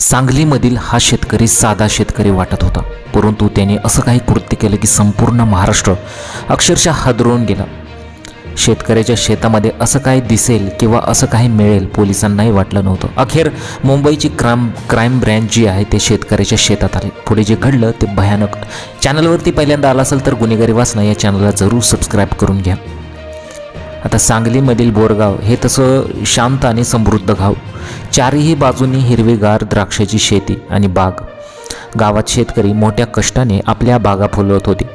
सांगलीमधील हा शेतकरी साधा शेतकरी वाटत होता. परंतु त्याने असं काही कृत्य केलं की संपूर्ण महाराष्ट्र अक्षरशः हादरवून गेला. शेतकऱ्याच्या शेतामध्ये असं काय दिसेल किंवा असं काही मिळेल पोलिसांनाही वाटलं नव्हतं. अखेर मुंबईची क्राम क्राईम ब्रँच जी आहे ते शेतकऱ्याच्या शेतात आले. पुढे जे घडलं ते भयानक. चॅनलवरती पहिल्यांदा आला असेल तर गुन्हेगारी वाचना या चॅनलला जरूर सबस्क्राईब करून घ्या. आता सांगलीमधील बोरगाव हे तसं शांत आणि समृद्ध गाव. चारही बाजूनी हिरवीगार द्राक्षाची शेती आणि बाग. गावात शेतकरी मोठ्या कष्टाने आपल्या बागा फुलवत होते.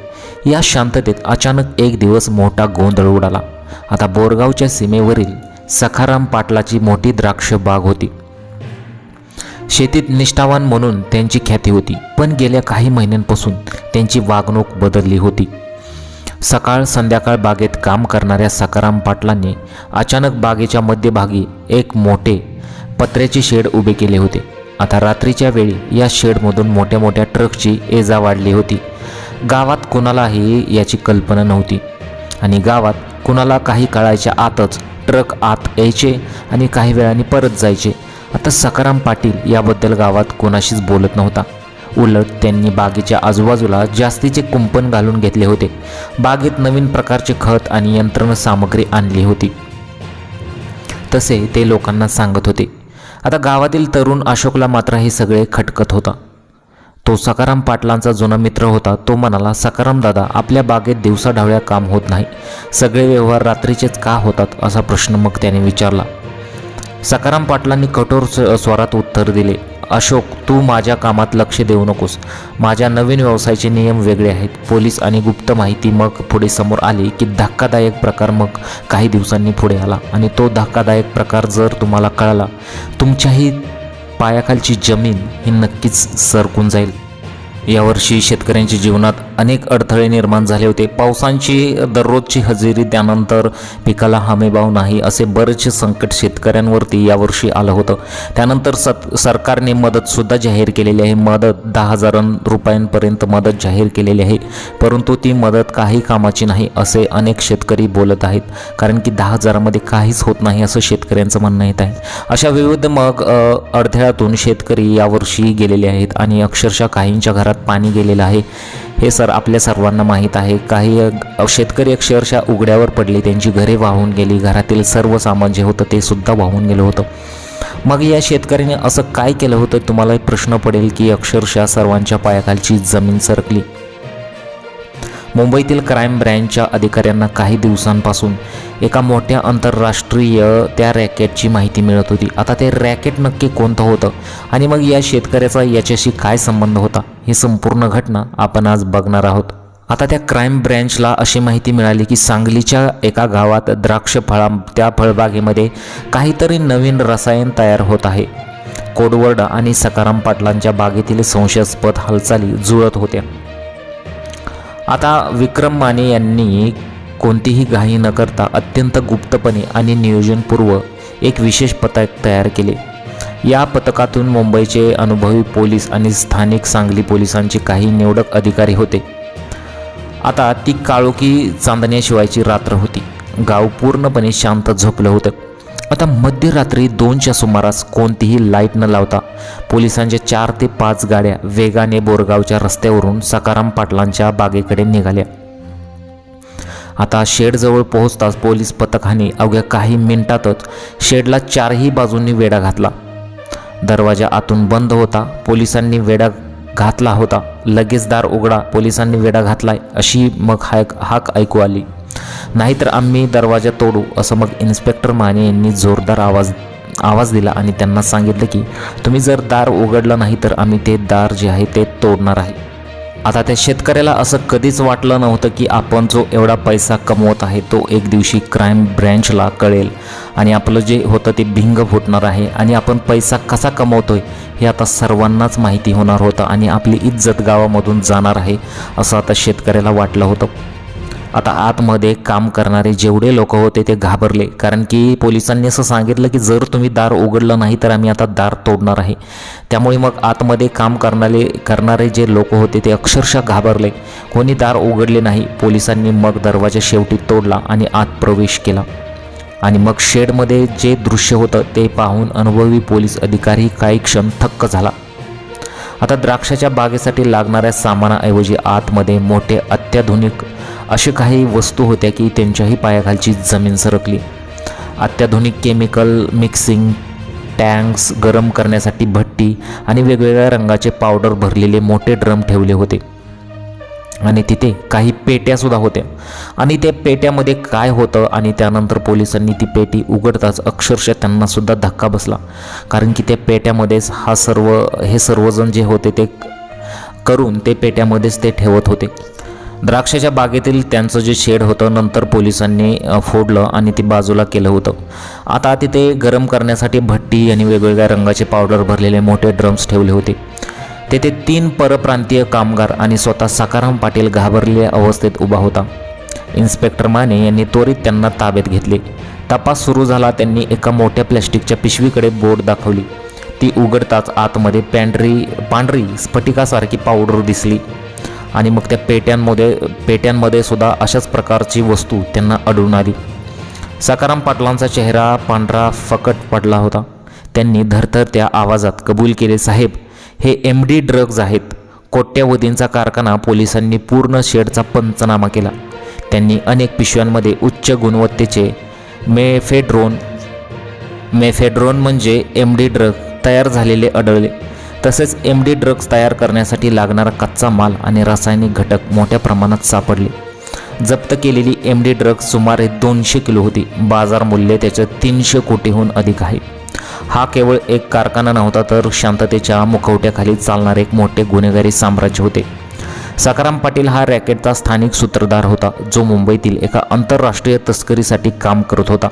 या शांततेत अचानक एक दिवस मोठा गोंधळ उडाला. आता बोरगावच्या सीमेवरील सखाराम पाटलाची मोठी द्राक्ष बाग होती. शेतीत निष्ठावान म्हणून त्यांची ख्याती होती पण गेल्या काही महिन्यांपासून त्यांची वागणूक बदलली होती. सकाळ संध्याकाळ बागेत काम करणाऱ्या सकाराम पाटलांनी अचानक बागेच्या मध्यभागी एक मोठे पत्र्याचे शेड उभे केले होते. आता रात्रीच्या वेळी या शेडमधून मोठ्या मोठ्या ट्रकची एजा वाढली होती. गावात कुणालाही याची कल्पना नव्हती. आणि गावात कुणाला काही काळाच्या आतच ट्रक आत यायचे आणि काही वेळाने परत जायचे. आता सकाराम पाटील याबद्दल गावात कोणाशीच बोलत नव्हता. उलट त्यांनी बागेच्या आजूबाजूला जास्तीचे कुंपण घालून घेतले होते. बागेत नवीन प्रकारचे खत आणि यंत्रण सामग्री आणली होती. तसे ते लोकांना सांगत होते. आता गावातील तरुण अशोकला मात्र हे सगळे खटकत होता. तो सकाराम पाटलांचा जुना मित्र होता. तो म्हणाला सकाराम दादा आपल्या बागेत दिवसाढावळ्या काम होत नाही. सगळे व्यवहार रात्रीचेच का होतात? असा प्रश्न मग त्याने विचारला. सकाराम पाटलांनी कठोर स्वरात उत्तर दिले. अशोक तू माझ्या कामात लक्ष देऊ नकोस. माझ्या नवीन व्यवसायाचे नियम वेगळे आहेत. पोलीस आणि गुप्त माहिती मग पुढे समोर आली की धक्कादायक प्रकार मग काही दिवसांनी पुढे आला आणि तो धक्कादायक प्रकार जर तुम्हाला कळाला तुमच्याही पायाखालची जमीन ही नक्कीच सरकून जाईल. यावर्षी शेतकऱ्यांच्या जीवनात अनेक अडथळे निर्माण झाले होते. पावसांची दररोजची हजेरी त्यानंतर पिकाला हमीभाव नाही असे बरेचसे संकट शेतकऱ्यांवरती यावर्षी आलं होतं. त्यानंतर सत सरकारने मदतसुद्धा जाहीर केलेली आहे. मदत दहा हजार रुपयांपर्यंत मदत जाहीर केलेली आहे. परंतु ती मदत काही कामाची नाही असे अनेक शेतकरी बोलत आहेत. कारण की दहा हजारामध्ये काहीच होत नाही असं शेतकऱ्यांचं म्हणणं येत आहे. अशा विविध मग अडथळ्यातून शेतकरी यावर्षी गेलेले आहेत आणि अक्षरशः काहींच्या घरात पाणी गेलेलं आहे. हे सर आपल्या सर्वांना माहीत आहे. काही शेतकरी अक्षरशः उघड्यावर पडले. त्यांची घरे वाहून गेली. घरातील सर्व सामान जे होतं ते सुद्धा वाहून गेलं होतं. मग या शेतकऱ्याने असं काय केलं होतं? तुम्हाला एक प्रश्न पडेल की अक्षरशः सर्वांच्या पायाखालची जमीन सरकली. मुंबईतील क्राईम ब्रँचच्या अधिकाऱ्यांना काही दिवसांपासून एका मोठ्या आंतरराष्ट्रीय त्या रॅकेटची माहिती मिळत होती. आता ते रॅकेट नक्की कोणतं होतं आणि मग या शेतकऱ्याचा याच्याशी काय संबंध होता ही संपूर्ण घटना आपण आज बघणार आहोत. आता त्या क्राईम ब्रँचला अशी माहिती मिळाली की सांगलीच्या एका गावात द्राक्ष फळा त्या फळबागेमध्ये काहीतरी नवीन रसायन तयार होत आहे. कोडवर्ड आणि सकाराम पाटलांच्या बागेतील संशयास्पद हालचाली जुळत होत्या. आता विक्रम माने यांनी कोणतीही घाई न करता अत्यंत गुप्तपणे आणि नियोजनपूर्व एक विशेष पथक तयार केले. या पथकातून मुंबईचे अनुभवी पोलीस आणि स्थानिक सांगली पोलिसांचे काही निवडक अधिकारी होते. आता ती काळोखी चांदण्याशिवायची रात्र होती. गाव पूर्णपणे शांत झोपलं होतं. आता मध्यरात्री दोनच्या सुमारास कोणतीही लाइट न लावता पोलिसांच्या चार ते पाच गाड्या वेगाने बोरगावच्या रस्त्यावरून सकाराम पाटलांच्या बागेकडे निघाल्या. आता शेडजवळ पोहोचताच पोलीस पथकाने अवघ्या काही मिनिटातच शेडला चारही बाजूंनी वेढा घातला. दरवाजा आतून बंद होता पोलिसांनी वेढा घातला होता. लगेच दार उघडा पोलिसांनी वेढा घातलाय अशी मग हाक हाक ऐकू आली. नाहीतर आम्ही दरवाजा तोडू असं मग इन्स्पेक्टर माने यांनी जोरदार आवाज आवाज दिला आणि त्यांना सांगितलं की तुम्ही जर दार उघडलं नाही तर आम्ही ते दार जे आहे ते तोडणार आहे. आता त्या शेतकऱ्याला असं कधीच वाटलं नव्हतं की आपण जो एवढा पैसा कमवत आहे तो एक दिवशी क्राईम ब्रँचला कळेल. आणि आपलं जे होतं ते भिंग फुटणार आहे. आणि आपण पैसा कसा कमवतोय हे आता सर्वांनाच माहिती होणार होतं. आणि आपली इज्जत गावामधून जाणार आहे असं आता शेतकऱ्याला वाटलं होतं. आता आतमध्ये काम करणारे जेवढे लोक होते ते घाबरले. कारण की पोलिसांनी असं सांगितलं की जर तुम्ही दार उघडलं नाही तर आम्ही आता दार तोडणार आहे. त्यामुळे मग आतमध्ये काम करणारे करणारे जे लोक होते ते अक्षरशः घाबरले. कोणी दार उघडले नाही. पोलिसांनी मग दरवाजा शेवटी तोडला आणि आत प्रवेश केला. आणि मग शेडमध्ये जे दृश्य होतं ते पाहून अनुभवी पोलीस अधिकारी काही क्षण थक्क झाला. आता द्राक्षाच्या बागेसाठी लागणाऱ्या सामानाऐवजी आतमध्ये मोठे अत्याधुनिक अशा काही वस्तू होत्या की त्यांच्याही पायाखालची जमीन सरकली. अत्याधुनिक केमिकल मिक्सिंग टँक्स गरम करण्यासाठी भट्टी आणि वेगवेगळ्या रंगाचे पावडर भरलेले मोठे ड्रम ठेवले होते. आणि तिथे काही पेट्यासुद्धा होत्या. आणि त्या पेट्यामध्ये काय होतं आणि त्यानंतर पोलिसांनी ती पेटी उघडताच अक्षरशः त्यांनासुद्धा धक्का बसला. कारण की त्या पेट्यामध्येच हा सर्व हे सर्वजण जे होते ते करून ते पेट्यामध्येच ते ठेवत होते. द्राक्षाच्या बागेतील त्यांचं जे शेड होतं नंतर पोलिसांनी फोडलं आणि ती बाजूला केलं होतं. आता तिथे गरम करण्यासाठी भट्टी आणि वेगवेगळ्या रंगाचे पावडर भरलेले मोठे ड्रम्स ठेवले होते. तेथे तीन परप्रांतीय कामगार आणि स्वतः सकाराम पाटील घाबरलेल्या अवस्थेत उभा होता. इन्स्पेक्टर माने यांनी त्वरित त्यांना ताब्यात घेतले. तपास सुरू झाला त्यांनी एका मोठ्या प्लॅस्टिकच्या पिशवीकडे बोट दाखवली. ती उघडताच आतमध्ये पॅन्ड्री पांढरी स्फटिकासारखी पावडर दिसली. आणि मग त्या पेट्यांमध्ये पेट्यांमध्ये सुद्धा अशाच प्रकारची वस्तू त्यांना आढळून आली. सकाराम पाटलांचा चेहरा पांढरा फकट पडला होता. त्यांनी धरधरत्या आवाजात कबूल केले साहेब हे एम डी ड्रग्ज आहेत. कोट्यवधींचा कारखाना पोलिसांनी पूर्ण शेडचा पंचनामा केला. त्यांनी अनेक पिशव्यांमध्ये उच्च गुणवत्तेचे मेफेड्रोन मेफेड्रोन म्हणजे एम डी ड्रग तयार झालेले आढळले. तसेच एम डी ड्रग्ज तयार करण्यासाठी लागणारा कच्चा माल आणि रासायनिक घटक मोठ्या प्रमाणात सापडले. जप्त केलेली एम डी ड्रग्ज सुमारे दोनशे किलो होती. बाजार मूल्य त्याचं तीनशे कोटीहून अधिक आहे. हा केवळ एक कारखाना नव्हता तर शांततेच्या मुखवट्याखाली चालणारे एक मोठे गुन्हेगारी साम्राज्य होते. सकाराम पाटील हा रॅकेटचा स्थानिक सूत्रधार होता जो मुंबईतील एका आंतरराष्ट्रीय तस्करीसाठी काम करत होता.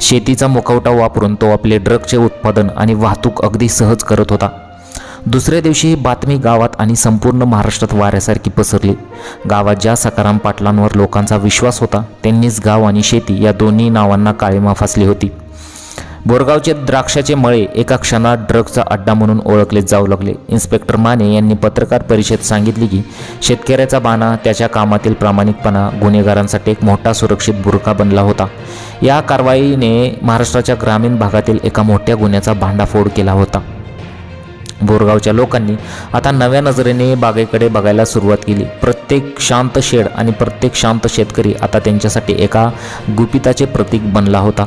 शेतीचा मुखवटा वापरून तो आपले ड्रगचे उत्पादन आणि वाहतूक अगदी सहज करत होता. दुसऱ्या दिवशी ही बातमी गावात आणि संपूर्ण महाराष्ट्रात वाऱ्यासारखी पसरली. गावात ज्या सकाराम पाटलांवर लोकांचा विश्वास होता त्यांनीच गाव आणि शेती या दोन्ही नावांना काळीमा फासली होती. बोरगावचे द्राक्षाचे मळे एका क्षणात ड्रग्जचा अड्डा म्हणून ओळखले जाऊ लागले. इन्स्पेक्टर माने यांनी पत्रकार परिषद सांगितली की शेतकऱ्याचा बाणा त्याच्या कामातील प्रामाणिकपणा गुन्हेगारांसाठी एक मोठा सुरक्षित बुरका बनला होता. या कारवाईने महाराष्ट्राच्या ग्रामीण भागातील एका मोठ्या गुन्ह्याचा भांडाफोड केला होता. बोरगावच्या लोकांनी आता नव्या नजरेने बागेकडे बघायला सुरुवात केली. प्रत्येक शांत शेड आणि प्रत्येक शांत शेतकरी आता त्यांच्यासाठी एका गुपिताचे प्रतीक बनला होता.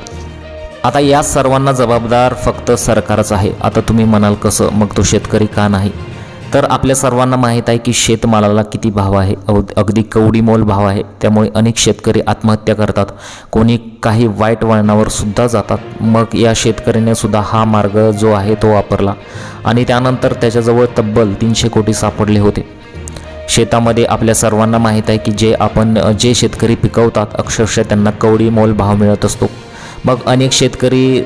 आता या सर्वांना जबाबदार फक्त सरकारच आहे. आता तुम्ही म्हणाल कसं? मग तो शेतकरी का नाही? तर आपल्या सर्वांना माहीत आहे की शेतमालाला किती भाव आहे. अव- अगदी कवडीमोल भाव आहे. त्यामुळे अनेक शेतकरी आत्महत्या करतात. कोणी काही वाईट वळणावर सुद्धा जातात. मग या शेतकऱ्याने सुद्धा हा मार्ग जो आहे तो वापरला. आणि त्यानंतर त्याच्याजवळ तब्बल तीनशे कोटी सापडले होते. शेतामध्ये आपल्या सर्वांना माहीत आहे की जे आपण जे शेतकरी पिकवतात अक्षरशः त्यांना कवडीमोल भाव मिळत असतो. मग अनेक शेतकरी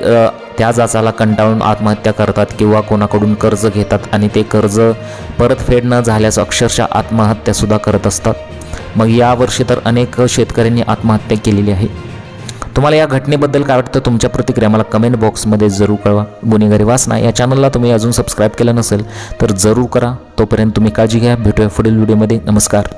त्या जाचाला कंटाळून आत्महत्या करतात किंवा कोणाकडून कर्ज घेतात आणि ते कर्ज परतफेड न झाल्यास अक्षरशः आत्महत्यासुद्धा करत असतात. मग यावर्षी तर अनेक शेतकऱ्यांनी आत्महत्या केलेली आहे. तुम्हाला या घटनेबद्दल काय वाटतं तुमच्या प्रतिक्रिया मला कमेंट बॉक्समध्ये जरूर कळवा. गुन्हेगारी वासना या चॅनलला तुम्ही अजून सबस्क्राईब केलं नसेल तर जरूर करा. तोपर्यंत तुम्ही काळजी घ्या. भेटूया पुढील व्हिडिओमध्ये नमस्कार.